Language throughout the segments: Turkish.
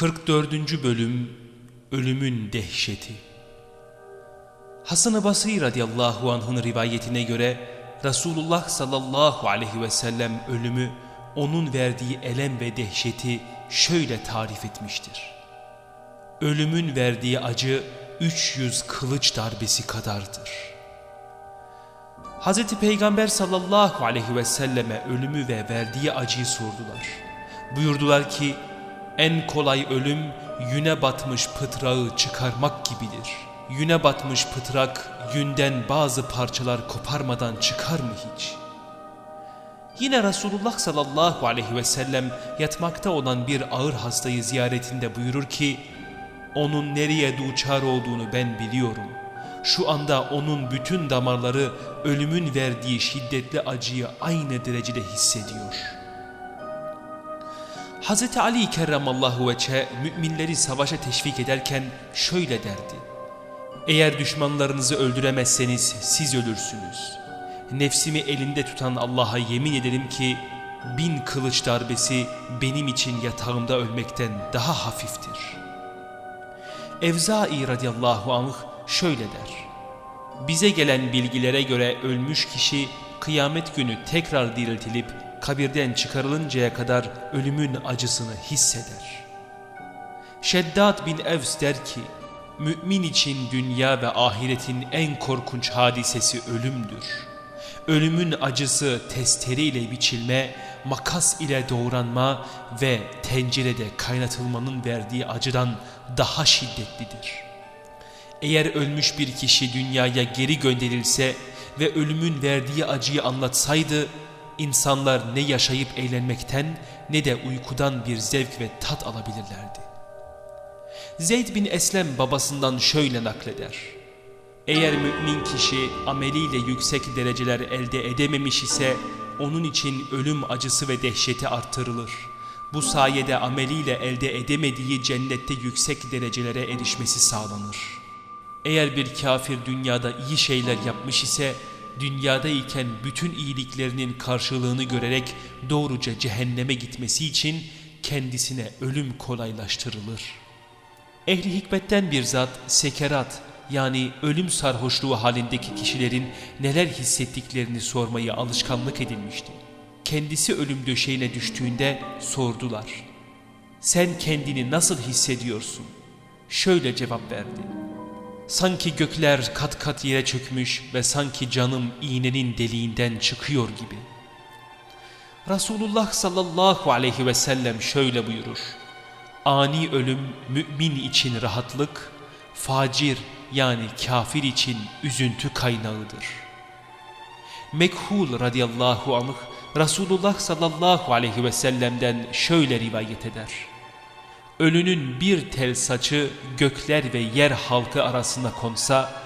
44. Bölüm Ölümün Dehşeti Hasan-ı Basri radıyallahu anh'ın rivayetine göre Resulullah sallallahu aleyhi ve sellem ölümü onun verdiği elem ve dehşeti şöyle tarif etmiştir. Ölümün verdiği acı 300 kılıç darbesi kadardır. Hz. Peygamber sallallahu aleyhi ve selleme ölümü ve verdiği acıyı sordular. Buyurdular ki en kolay ölüm yüne batmış pıtrağı çıkarmak gibidir. Yüne batmış pıtrak yünden bazı parçalar koparmadan çıkar mı hiç? Yine Resulullah sallallahu aleyhi ve sellem yatmakta olan bir ağır hastayı ziyaretinde buyurur ki onun nereye duçar olduğunu ben biliyorum. Şu anda onun bütün damarları ölümün verdiği şiddetli acıyı aynı derecede hissediyor.'' Hz. Ali kerramallahu veçhe müminleri savaşa teşvik ederken şöyle derdi. Eğer düşmanlarınızı öldüremezseniz siz ölürsünüz. Nefsimi elinde tutan Allah'a yemin ederim ki bin kılıç darbesi benim için yatağımda ölmekten daha hafiftir. Evzai radıyallahu anh şöyle der. Bize gelen bilgilere göre ölmüş kişi kıyamet günü tekrar diriltilip kabirden çıkarılıncaya kadar ölümün acısını hisseder. Şeddat bin Evs der ki, Mümin için dünya ve ahiretin en korkunç hadisesi ölümdür. Ölümün acısı testere biçilme, makas ile doğranma ve tencerede kaynatılmanın verdiği acıdan daha şiddetlidir. Eğer ölmüş bir kişi dünyaya geri gönderilse ve ölümün verdiği acıyı anlatsaydı, İnsanlar ne yaşayıp eğlenmekten ne de uykudan bir zevk ve tat alabilirlerdi. Zeyd bin Eslem babasından şöyle nakleder. Eğer mümin kişi ameliyle yüksek dereceler elde edememiş ise onun için ölüm acısı ve dehşeti artırılır. Bu sayede ameliyle elde edemediği cennette yüksek derecelere erişmesi sağlanır. Eğer bir kafir dünyada iyi şeyler yapmış ise dünyadayken bütün iyiliklerinin karşılığını görerek doğruca cehenneme gitmesi için kendisine ölüm kolaylaştırılır. Ehli hikmetten bir zat sekerat yani ölüm sarhoşluğu halindeki kişilerin neler hissettiklerini sormayı alışkanlık edinmişti. Kendisi ölüm döşeğine düştüğünde sordular. Sen kendini nasıl hissediyorsun? Şöyle cevap verdi. Sanki gökler kat kat yere çökmüş ve sanki canım iğnenin deliğinden çıkıyor gibi. Resulullah sallallahu aleyhi ve sellem şöyle buyurur. Ani ölüm mümin için rahatlık, facir yani kafir için üzüntü kaynağıdır. Mekhul radıyallahu anh Resulullah sallallahu aleyhi ve sellem'den şöyle rivayet eder. Ölünün bir tel saçı gökler ve yer halkı arasında konsa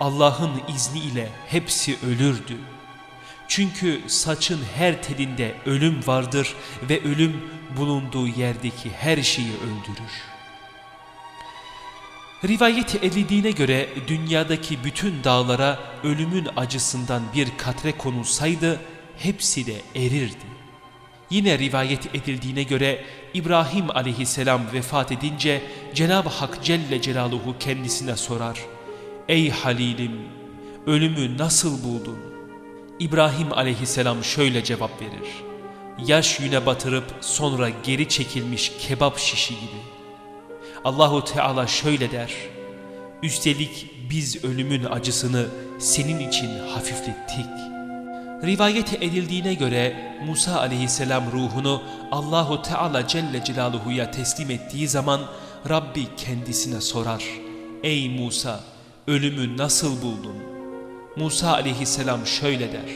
Allah'ın izniyle hepsi ölürdü. Çünkü saçın her telinde ölüm vardır ve ölüm bulunduğu yerdeki her şeyi öldürür. Rivayet edildiğine göre dünyadaki bütün dağlara ölümün acısından bir katre konulsaydı hepsi de erirdi. Yine rivayet edildiğine göre İbrahim aleyhisselam vefat edince Cenab-ı Hak Celle Celaluhu kendisine sorar. Ey Halilim ölümü nasıl buldun? İbrahim aleyhisselam şöyle cevap verir. Yaş yüne batırıp sonra geri çekilmiş kebap şişi gibi. Allahu Teala şöyle der. Üstelik biz ölümün acısını senin için hafiflettik.'' Rivayet edildiğine göre Musa aleyhisselam ruhunu Allahu Teala Celle Celaluhu'ya teslim ettiği zaman Rabbi kendisine sorar. Ey Musa ölümü nasıl buldun? Musa aleyhisselam şöyle der.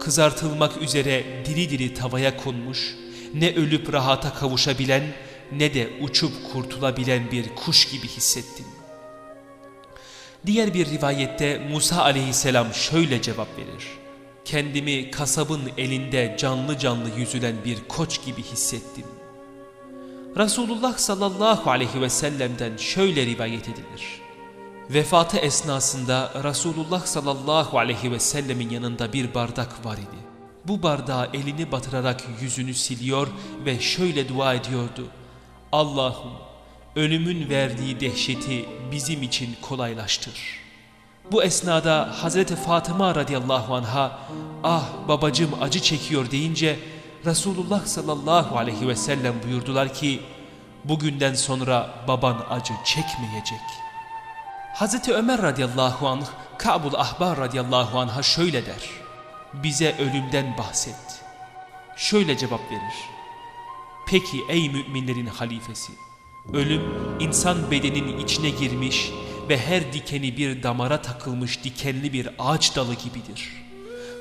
Kızartılmak üzere diri diri tavaya konmuş, ne ölüp rahata kavuşabilen ne de uçup kurtulabilen bir kuş gibi hissettim. Diğer bir rivayette Musa aleyhisselam şöyle cevap verir kendimi kasabın elinde canlı canlı yüzülen bir koç gibi hissettim. Resulullah sallallahu aleyhi ve sellem'den şöyle rivayet edilir. Vefatı esnasında Resulullah sallallahu aleyhi ve sellemin yanında bir bardak var idi. Bu bardağa elini batırarak yüzünü siliyor ve şöyle dua ediyordu. Allah'ım ölümün verdiği dehşeti bizim için kolaylaştır. Bu esnada Hazreti Fatıma radıyallahu anha ah babacım acı çekiyor deyince Resulullah sallallahu aleyhi ve sellem buyurdular ki bugünden sonra baban acı çekmeyecek. Hazreti Ömer radıyallahu anh Ka'bul Ahbar radıyallahu anh'a şöyle der. Bize ölümden bahset. Şöyle cevap verir. Peki ey müminlerin halifesi, ölüm insan bedeninin içine girmiş ve her dikeni bir damara takılmış dikenli bir ağaç dalı gibidir.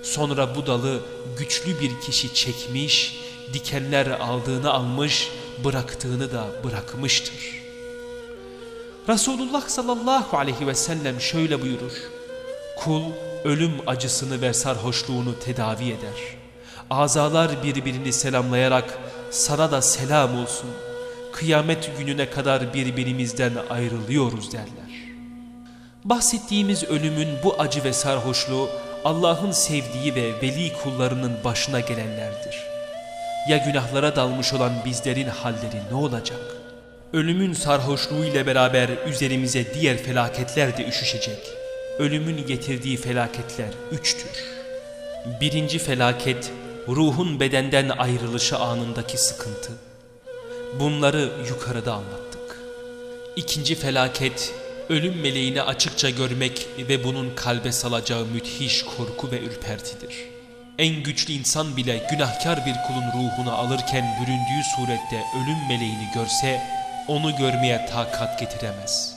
Sonra bu dalı güçlü bir kişi çekmiş, dikenler aldığını almış, bıraktığını da bırakmıştır. Resulullah sallallahu aleyhi ve sellem şöyle buyurur. Kul ölüm acısını ve sarhoşluğunu tedavi eder. Azalar birbirini selamlayarak sana da selam olsun. Kıyamet gününe kadar birbirimizden ayrılıyoruz derler. Bahsettiğimiz ölümün bu acı ve sarhoşluğu Allah'ın sevdiği ve veli kullarının başına gelenlerdir. Ya günahlara dalmış olan bizlerin halleri ne olacak? Ölümün sarhoşluğu ile beraber üzerimize diğer felaketler de üşüşecek. Ölümün getirdiği felaketler üçtür. Birinci felaket, ruhun bedenden ayrılışı anındaki sıkıntı. Bunları yukarıda anlattık. İkinci felaket, ölüm meleğini açıkça görmek ve bunun kalbe salacağı müthiş korku ve ürpertidir. En güçlü insan bile günahkar bir kulun ruhunu alırken büründüğü surette ölüm meleğini görse, onu görmeye takat getiremez.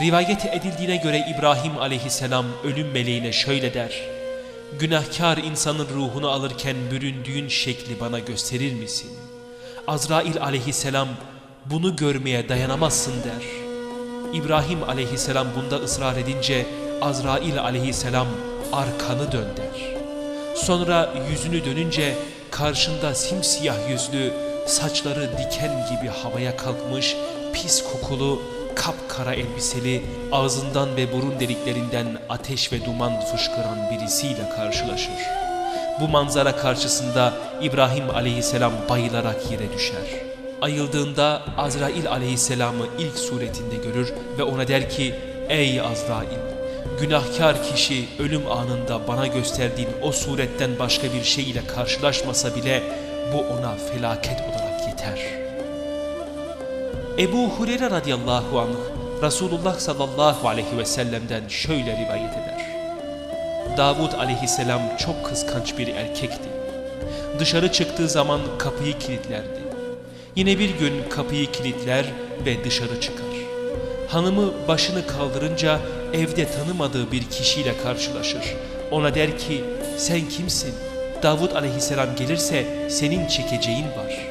Rivayet edildiğine göre İbrahim aleyhisselam ölüm meleğine şöyle der. Günahkar insanın ruhunu alırken büründüğün şekli bana gösterir misin? Azrail aleyhisselam bunu görmeye dayanamazsın der. İbrahim aleyhisselam bunda ısrar edince Azrail aleyhisselam arkanı dön der. Sonra yüzünü dönünce karşında simsiyah yüzlü, saçları diken gibi havaya kalkmış, pis kokulu, kapkara elbiseli, ağzından ve burun deliklerinden ateş ve duman fışkıran birisiyle karşılaşır. Bu manzara karşısında İbrahim aleyhisselam bayılarak yere düşer. Ayıldığında Azrail aleyhisselamı ilk suretinde görür ve ona der ki Ey Azrail! Günahkar kişi ölüm anında bana gösterdiğin o suretten başka bir şey ile karşılaşmasa bile bu ona felaket olarak yeter. Ebu Hureyre radıyallahu anh Resulullah sallallahu aleyhi ve sellem'den şöyle rivayet eder. Davud aleyhisselam çok kıskanç bir erkekti. Dışarı çıktığı zaman kapıyı kilitlerdi. Yine bir gün kapıyı kilitler ve dışarı çıkar. Hanımı başını kaldırınca evde tanımadığı bir kişiyle karşılaşır. Ona der ki sen kimsin? Davud aleyhisselam gelirse senin çekeceğin var.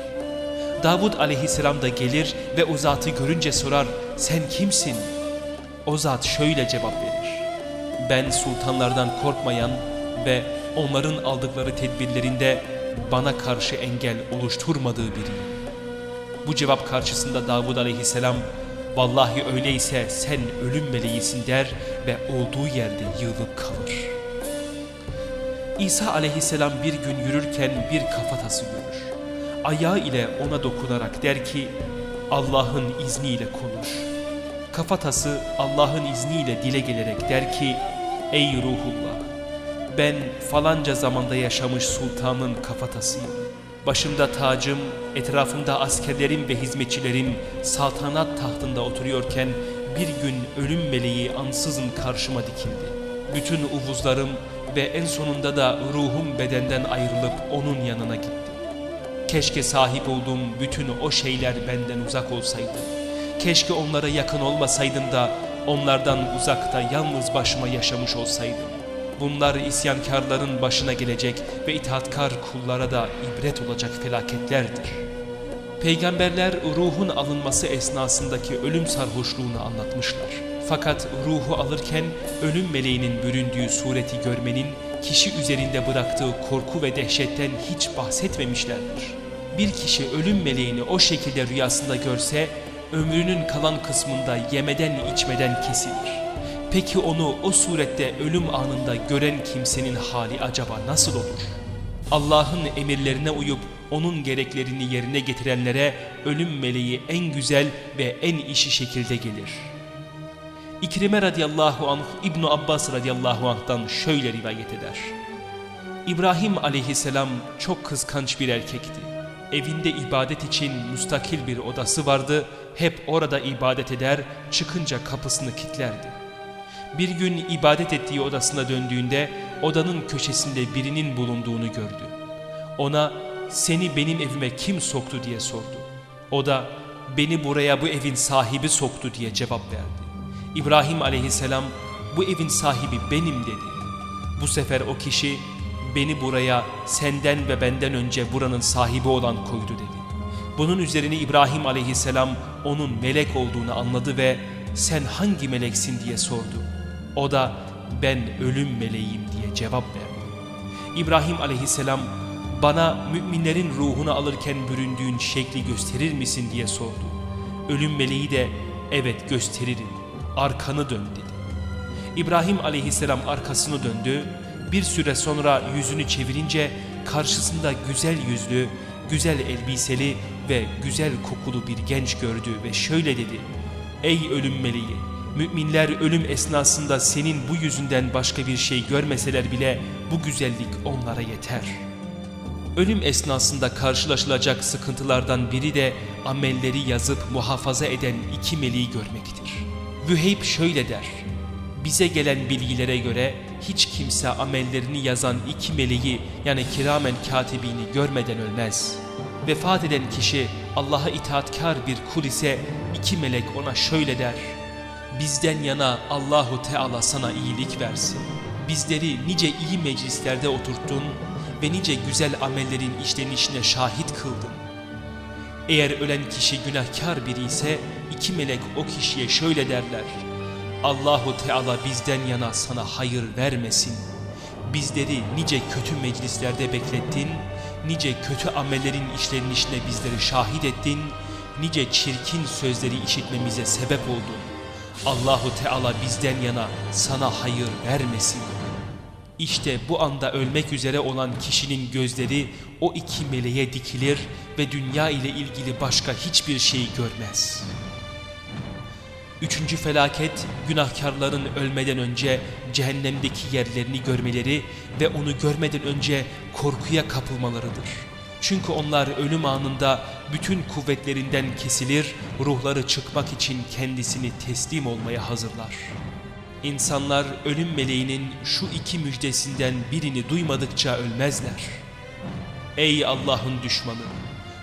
Davud aleyhisselam da gelir ve o zatı görünce sorar sen kimsin? O zat şöyle cevap verir. Ben sultanlardan korkmayan ve onların aldıkları tedbirlerinde bana karşı engel oluşturmadığı biriyim. Bu cevap karşısında Davud aleyhisselam vallahi öyleyse sen ölüm meleğisin der ve olduğu yerde yığılıp kalır. İsa aleyhisselam bir gün yürürken bir kafatası görür. Ayağı ile ona dokunarak der ki Allah'ın izniyle konuş. Kafatası Allah'ın izniyle dile gelerek der ki Ey ruhullah ben falanca zamanda yaşamış sultanın kafatasıyım. Başımda tacım, etrafımda askerlerim ve hizmetçilerim saltanat tahtında oturuyorken bir gün ölüm meleği ansızın karşıma dikildi. Bütün uvuzlarım ve en sonunda da ruhum bedenden ayrılıp onun yanına gitti. Keşke sahip olduğum bütün o şeyler benden uzak olsaydı. Keşke onlara yakın olmasaydım da onlardan uzakta yalnız başıma yaşamış olsaydım. Bunlar isyankarların başına gelecek ve itaatkar kullara da ibret olacak felaketlerdir. Peygamberler ruhun alınması esnasındaki ölüm sarhoşluğunu anlatmışlar. Fakat ruhu alırken ölüm meleğinin büründüğü sureti görmenin kişi üzerinde bıraktığı korku ve dehşetten hiç bahsetmemişlerdir. Bir kişi ölüm meleğini o şekilde rüyasında görse ömrünün kalan kısmında yemeden içmeden kesilir. Peki onu o surette ölüm anında gören kimsenin hali acaba nasıl olur? Allah'ın emirlerine uyup onun gereklerini yerine getirenlere ölüm meleği en güzel ve en işi şekilde gelir. İkrime radıyallahu anh İbn Abbas radıyallahu anh'tan şöyle rivayet eder. İbrahim aleyhisselam çok kıskanç bir erkekti. Evinde ibadet için müstakil bir odası vardı. Hep orada ibadet eder, çıkınca kapısını kilitlerdi. Bir gün ibadet ettiği odasına döndüğünde odanın köşesinde birinin bulunduğunu gördü. Ona seni benim evime kim soktu diye sordu. O da beni buraya bu evin sahibi soktu diye cevap verdi. İbrahim aleyhisselam bu evin sahibi benim dedi. Bu sefer o kişi beni buraya senden ve benden önce buranın sahibi olan koydu dedi. Bunun üzerine İbrahim aleyhisselam onun melek olduğunu anladı ve sen hangi meleksin diye sordu. O da ben ölüm meleğim diye cevap verdi. İbrahim aleyhisselam bana müminlerin ruhunu alırken büründüğün şekli gösterir misin diye sordu. Ölüm meleği de evet gösteririm arkanı dön dedi. İbrahim aleyhisselam arkasını döndü. Bir süre sonra yüzünü çevirince karşısında güzel yüzlü, güzel elbiseli ve güzel kokulu bir genç gördü ve şöyle dedi. Ey ölüm meleği! Müminler ölüm esnasında senin bu yüzünden başka bir şey görmeseler bile bu güzellik onlara yeter. Ölüm esnasında karşılaşılacak sıkıntılardan biri de amelleri yazıp muhafaza eden iki meleği görmektir. Vüheyb şöyle der. Bize gelen bilgilere göre hiç kimse amellerini yazan iki meleği yani kiramen katibini görmeden ölmez. Vefat eden kişi Allah'a itaatkar bir kul ise iki melek ona şöyle der. Bizden yana Allahu Teala sana iyilik versin. Bizleri nice iyi meclislerde oturttun ve nice güzel amellerin işlenişine şahit kıldın. Eğer ölen kişi günahkar biri ise iki melek o kişiye şöyle derler. Allahu Teala bizden yana sana hayır vermesin. Bizleri nice kötü meclislerde beklettin, nice kötü amellerin işlenişine bizleri şahit ettin, nice çirkin sözleri işitmemize sebep oldun. Allahu Teala bizden yana sana hayır vermesin. İşte bu anda ölmek üzere olan kişinin gözleri o iki meleğe dikilir ve dünya ile ilgili başka hiçbir şey görmez. Üçüncü felaket günahkarların ölmeden önce cehennemdeki yerlerini görmeleri ve onu görmeden önce korkuya kapılmalarıdır. Çünkü onlar ölüm anında bütün kuvvetlerinden kesilir, ruhları çıkmak için kendisini teslim olmaya hazırlar. İnsanlar ölüm meleğinin şu iki müjdesinden birini duymadıkça ölmezler. Ey Allah'ın düşmanı!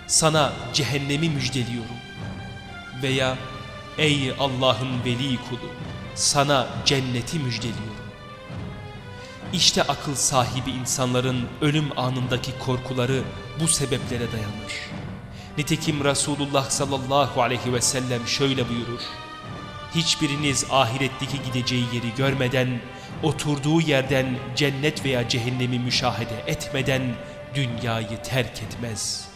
Sana cehennemi müjdeliyorum. Veya ey Allah'ın veli kulu! Sana cenneti müjdeliyorum. İşte akıl sahibi insanların ölüm anındaki korkuları bu sebeplere dayanır. Nitekim Resulullah sallallahu aleyhi ve sellem şöyle buyurur. Hiçbiriniz ahiretteki gideceği yeri görmeden, oturduğu yerden cennet veya cehennemi müşahede etmeden dünyayı terk etmez.''